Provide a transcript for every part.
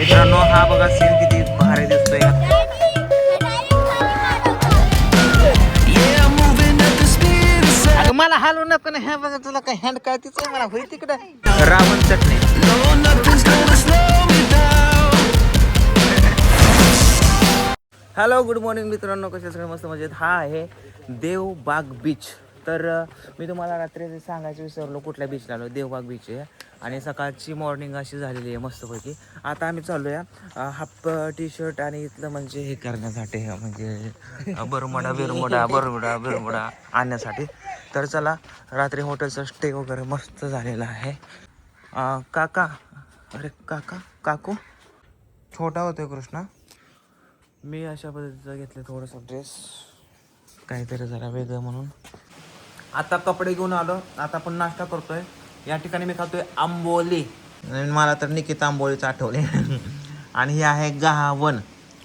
मित्रांनो हा बघा सीन किती भारी दिसतोय. मला हलवू नको ना. ह्या बघा तुला काय हँड काय तिचं? मला होई तिकडं. रावण चटणी. हॅलो गुड मॉर्निंग मित्रांनो. कसे सगळे मस्त मजेत? हा आहे देवबाग बीच तर मी तुम्हाला रात्री सांगायचं विसरलो कुठल्या बीचला आलो? देवबाग बीच आहे. आणि सकाळची मॉर्निंग अशी झालेली आहे मस्तपैकी. आता आम्ही चालूया. या हाफ टी शर्ट आणि इथलं म्हणजे हे करण्यासाठी म्हणजे अ, बरमुडा बिरमुडा बरमुडा बिरमुडा आणण्यासाठी. तर चला रात्री हॉटेलचा स्टे वगैरे मस्त झालेला आहे. काका अरे काका काकू छोटा होतोय कृष्णा. मी अशा पद्धतीचं घेतलं थोडंसं ड्रेस काहीतरी जरा वेगळं म्हणून. आता कपडे घेऊन आलो. आता आपण नाश्ता करतोय. या ठिकाणी मी खातोय आंबोली. मला तर निकिता आंबोलीच आठवले. आणि हे आहे गहावन.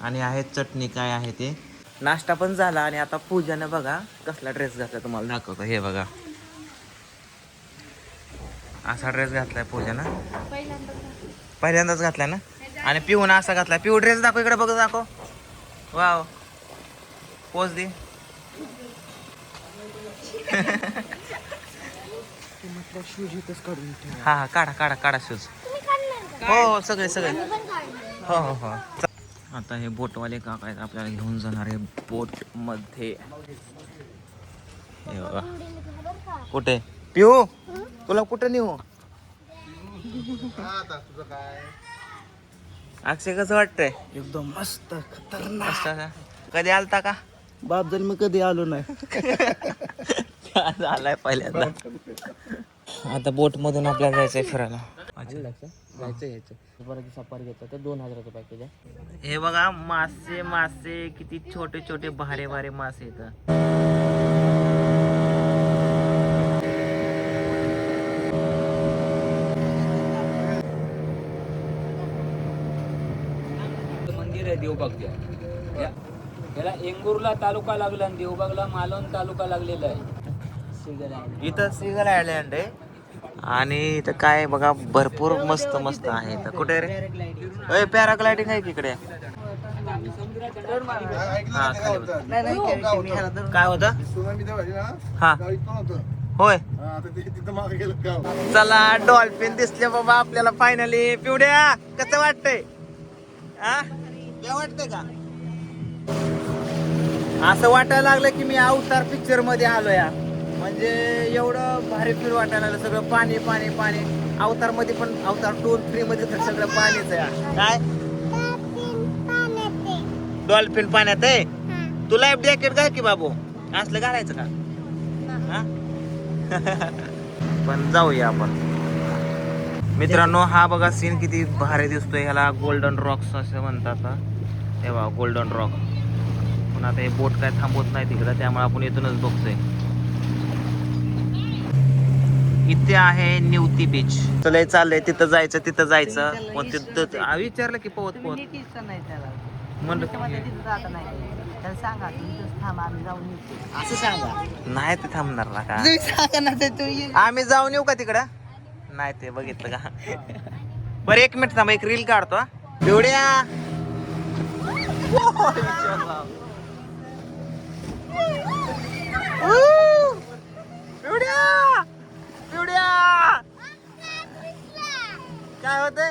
आणि आहे चटणी काय आहे ते? नाश्ता पण झाला आणि आता पूजाने बघा कसला ड्रेस घातला तुम्हाला दाखवतो. हे बघा. असा ड्रेस घातलाय पूजानं. पहिल्यांदाच घातलाय ना? आणि पिऊन असा घातलाय. पिऊ ड्रेस दाखव इकडे बघ दाखव. वाव. पोच दे. हा हा काढा काढा काढा शूज हो हो सगळे सगळे. हो हो हो. आता हे बोटवाले काका आहेत आपल्याला घेऊन जाणार आहे बोटमध्ये हे बघा. कुठे? पिऊ तुला कुठं नेऊ? अक्षय कसं वाटतंय? एकदम मस्त खतरनाक. का? कधी आलता का? बाप जर मी कधी आलो नाही. आज आलाय पहिल्यांदा. आता बोट मधून आपल्याला जायचंय फिरायला. सफारी घेतो तर दोन हजाराचं पॅकेज आहे. हे बघा मासे मासे किती छोटे छोटे भारे भारे मासे येतात मंदिर आहे देवबागच्या या- याला एंगुर्ला तालुका लागला आणि देवबागला मालवण तालुका लागलेला आहे. इथं सिगल आयलँड आहे. आणि इथं काय बघा भरपूर मस्त मस्त आहे इथं. कुठे रे? अय पॅराग्लायडिंग आहे की काय होतं? हा. होय. चला डॉल्फिन दिसले बाबा आपल्याला फायनली पिवड्या कसं वाटतंय? वाटतंय का असं वाटायला लागलं की मी अवतार पिक्चरमध्ये आलो या म्हणजे एवढं भारी फील वाटायला लागलं. सगळं पाणी पाणी पाणी. अवतारमध्ये पण अवतार टू थ्री मध्ये तर सगळं पाणीच आहे. काय? डॉल्फिन पाण्यात आहे? तू लाईफ जॅकेट घाल की बाबू. असलं घालायचं का? पण जाऊया आपण. मित्रांनो हा बघा सीन किती भारी दिसतोय. ह्याला गोल्डन रॉक्स असं म्हणतात तेव्हा गोल्डन रॉक पण आता हे बोट काय थांबवत नाही तिकडं त्यामुळे आपण इथूनच बघतोय. इथे आहे निवती बीच चलय चाललंय तिथं जायचं तिथं जायचं. पण तिथं आ, विचारलं की पोहत पोहत. म्हणलं असं सांगा. नाही ते थांबणार ना का? आम्ही जाऊन येऊ का तिकडं? नाही ते बघितलं का? बरं एक मिनिट थांबा एक रील काढतो हा. पिवड्या Woo! पिवड्या पिवड्या होते?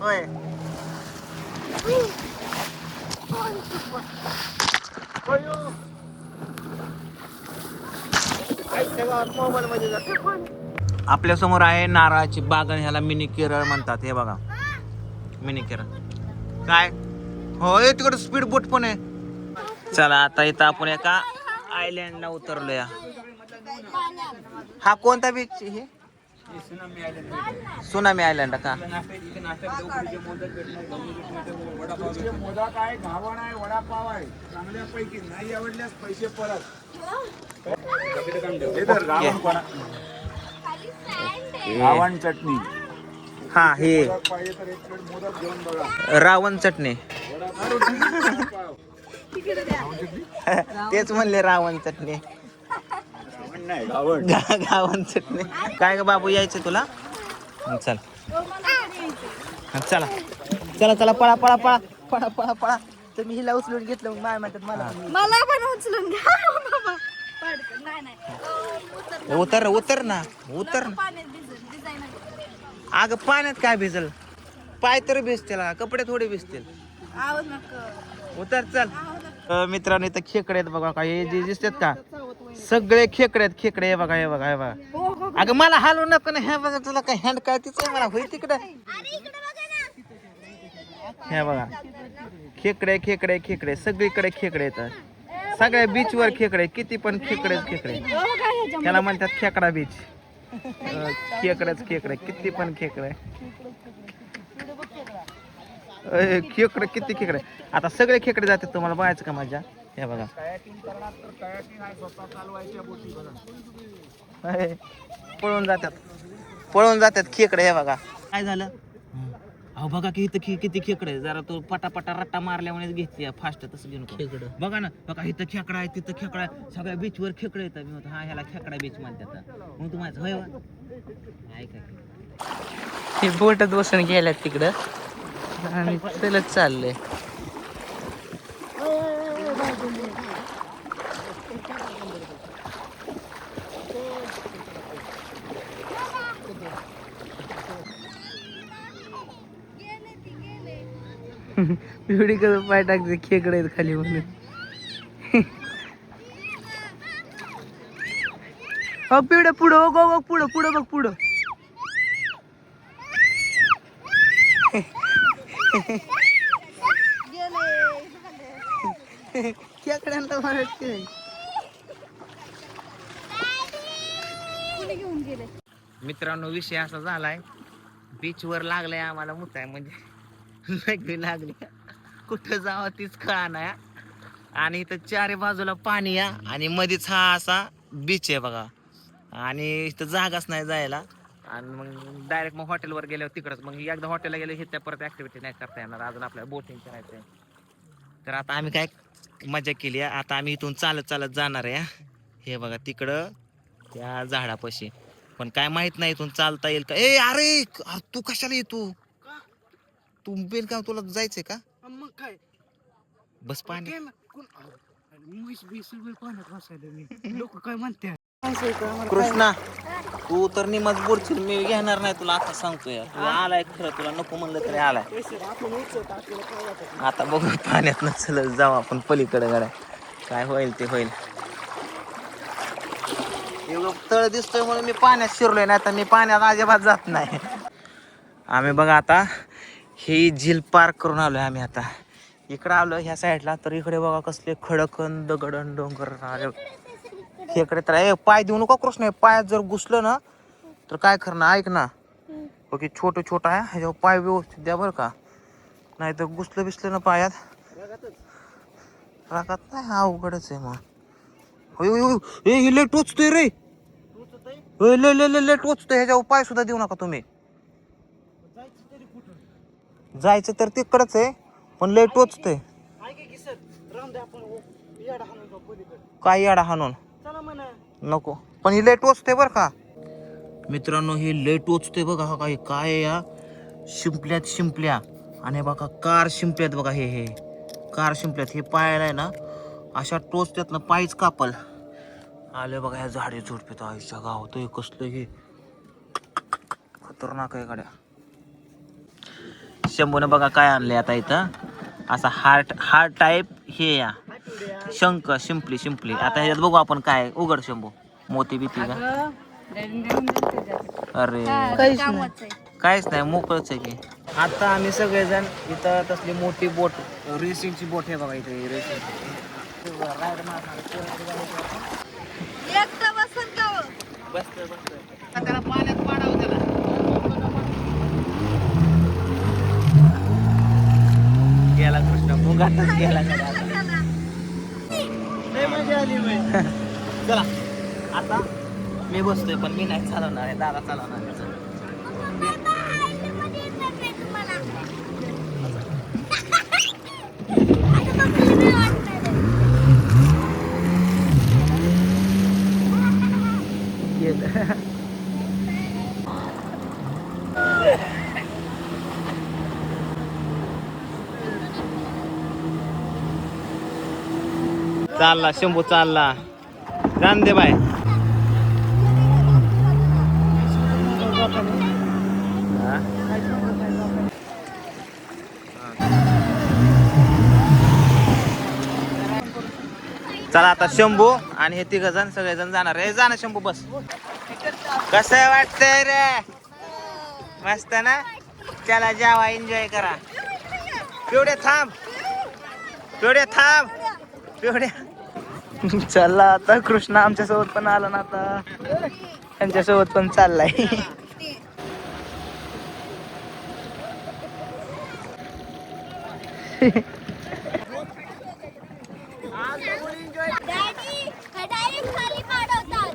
होय. आपल्यासमोर आहे नारळाची बाग आणि ह्याला मिनी केरळ म्हणतात हे बघा. मिनी केरळ. काय? हो तिकडे स्पीड बोट पण आहे. चला आता इथं आपण एका आयलँडला उतरलो या हा कोणता बीच हे सुनामी आयलँड का? मोदक आहे घावण आहे वडापाव आहे चांगल्यापैकी नाही आवडल्यास पैसे परत हे घावण चटणी. हा हे. मोदक पाहिजे तर एक प्लेट मोदक घेऊन बघा रावण चटणी? वडापाव तेच म्हणले रावण चटणी. नाही गावण चटणी काय ग बाबू यायचं तुला? चल. हा, चला. चला चला पळा पळा पळा. पळा पळा पळा. तुम्ही हिला उचलून घेतलं मग माय म्हणतात मला मला पण उचलून घ्या. बाबा. पडतं. नाही नाही. अं, उतर. उतर उतर ना. उतर ना. पाण्यात भिजायला अगं पाण्यात काय भिजल? पाय तर भिजतील हा, कपडे थोडे भिजतील. आवाज नको. उतर चल. अ, मित्रांनो इथं खेकडे आहेत बघा का हे जे दिसतात का? सगळे खेकडे आहेत खेकडे हे बघा हे बघा हे बघा. अगं मला हलवू नको ना हे बघा तुला काय हँड काय तिचं? मला होईल तिकडे. हे बघा. खेकडे खेकडे खेकडे सगळीकडे खेकडे येतात. सगळ्या बीच वर खेकडे किती पण खेकडे खेकडे त्याला म्हणतात खेकडा बीच खेकडेच खेकडे किती पण खेकडे. अय, खेकडे किती खेकडे. आता सगळे खेकडे जातात तुम्हाला बघायचं का माझ्या हे बघा. कायाकिंग करणार तर कायाकिंग आहे स्वतः चालवायच्या बोटी बघा अय, पळून जातात. पळून जातात खेकडे हे बघा. काय झालं? अहो बघा की इथं किती खेकडे आहे. जरा तो पटापटा रट्टा मारल्यामुळेच घेतली फास्ट तसं घेऊन खेकडं. बघा ना बघा इथं खेकडा आहे तिथं खेकडा सगळ्या बीच वर खेकडे येतात. मी म्हणतो हा ह्याला खेकडा बीच म्हणतात. मग तुम्हाला होय वा? ऐका की. हे बोटात बसून गेल्यात तिकडं. आणि चलत चाललंय. पिवडी कसं पाय टाकते खेकडे आहेत खाली म्हणून. हो पिवड्या पुढं हो गो पुढं पुढं बघ पुढं. खेकड्यांना मारत कुणी घेऊन गेले? मित्रांनो विषय असा झालाय बीच वर लागलाय आम्हाला मुताय म्हणजे लगी लागली. कुठं जावं तीच कळा नाही आणि इथं चारी बाजूला पाणी या आणि मध्येच हा असा बीच आहे बघा. आणि इथं जागाच नाही जायला. आणि मग डायरेक्ट मग हॉटेलवर गेल्यावर तिकडच. मग एकदा हॉटेलला गेले हे त्या परत ऍक्टिव्हिटी नाही करता येणार. अजून आपल्याला बोटिंग करायचं आहे तर आता आम्ही काय मजा केली आता आम्ही इथून चालत चालत जाणार आहे हा. हे बघा तिकडं त्या झाडापाशी. पण काय माहीत नाही इथून चालता येईल का. ए अरे अरे तू कशाला येतो तू? बेलगाव तुला जायचंय का? मग काय? बस पाणी. म्हैस बीस पाण्यात बसायला मी. लोक काय म्हणते कृष्णा तू तर निमच बुडशील मी घेणार नाही तुला आता सांगतोय. तुला आलाय खरं तुला नको म्हणलं तरी आलाय. आता बघू पाण्यात नसल जाऊ आपण पलीकडे गाड्या. काय होईल ते होईल. एवढं तळ दिसतोय म्हणून मी पाण्यात शिरलोय नाही तर मी पाण्यात अजिबात जात नाही. आम्ही बघा आता ही झील पार करून आलोय आम्ही आता. इकडं आलो ह्या साईडला. तर इकडे बघा कसले खडकन दगडन डोंगर आले खेकडे तर ए पाय देऊ नका कृष्ण हे पायात जर घुसलं ना तर काय करणार? ऐक ना. ओके छोटं छोटं आहे. ह्याच्यावर पाय व्यवस्थित द्या बरं का. नाही तर घुसलं बिसलं ना पायात. रागात नाही हा अवघडच आहे मग. ए हे लय टोचतोय रे. लय लय लय लय टोचतोय. ह्याच्यावर पाय सुद्धा देऊ नका तुम्ही. जायचं तर तिकडच आहे पण लय टोचतोय. काय याडा हाणून? नको. पण ही लय टोचते बर का. मित्रांनो हे लय टोचते बघा हा काय काय आहे या? शिंपल्यात शिंपल्या. आणि बघा कार शिंपल्यात बघा हे हे. कार शिंपल्यात. हे पायाला आहे ना अशा टोचत्यात ना पायच कापल. आले बघा ह्या झाडे झुडपेत. आयुष्या गावतोय कसलं हे. खतरनाक आहे गाड्या. शंभूनं बघा काय आणले आता इथं. असा हार्ट हार्ट टाईप हे या. शंख शिंपली शिंपली. आता ह्याच्यात बघू आपण काय उघड शंभू. मोती बिती का? अरे. काहीच नाही. मोकळच आहे की. आता आम्ही सगळेजण इथं तसली मोठी बोट रेसिंगची बोट आहे बघा इथे रेसिंग. हो? बसतोय बसतोय त्याला पाण्यात पाडावं त्याला. गेला कृष्ण मुगातच गेला मी बसतोय पण मी नाही चालवणार आहे दादा चालवणार चालला शंभू चालला. जाण दे बाय. चला आता शंभू आणि हे तिघ जण सगळेजण जाणार आहे. जा ना शंभू बस. कसं वाटतंय रे? मस्त ना? चला जावा एन्जॉय करा. पिवडे थांब. पिवडे थांब. पिवड्या. चला आता कृष्ण आमच्यासोबत पण आला ना आता. त्यांच्यासोबत पण चाललाय डॅडी डायरेक्ट खाली पाडवतात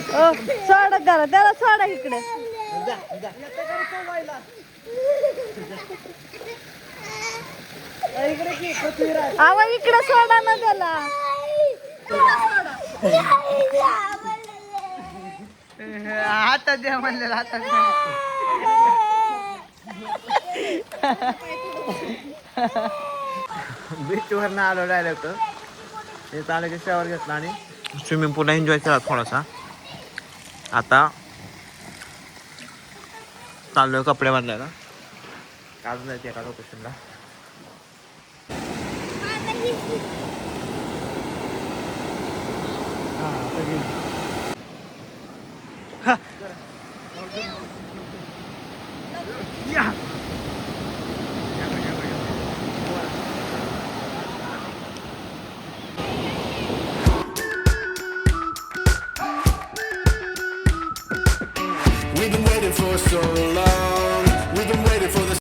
सोडा त्याला त्याला सोडा इकडे. आवा इकडे सोडा ना त्याला. हातात द्या म्हणलेलं हातात बीचवर ना आलो डायरेक्ट ते आलं की शॉवर घेतला आणि स्विमिंग पूल एन्जॉय केला थोडासा. आता चाललोय कपडे बदलायला. अजून जायचं एका लोकेशनला Yeah.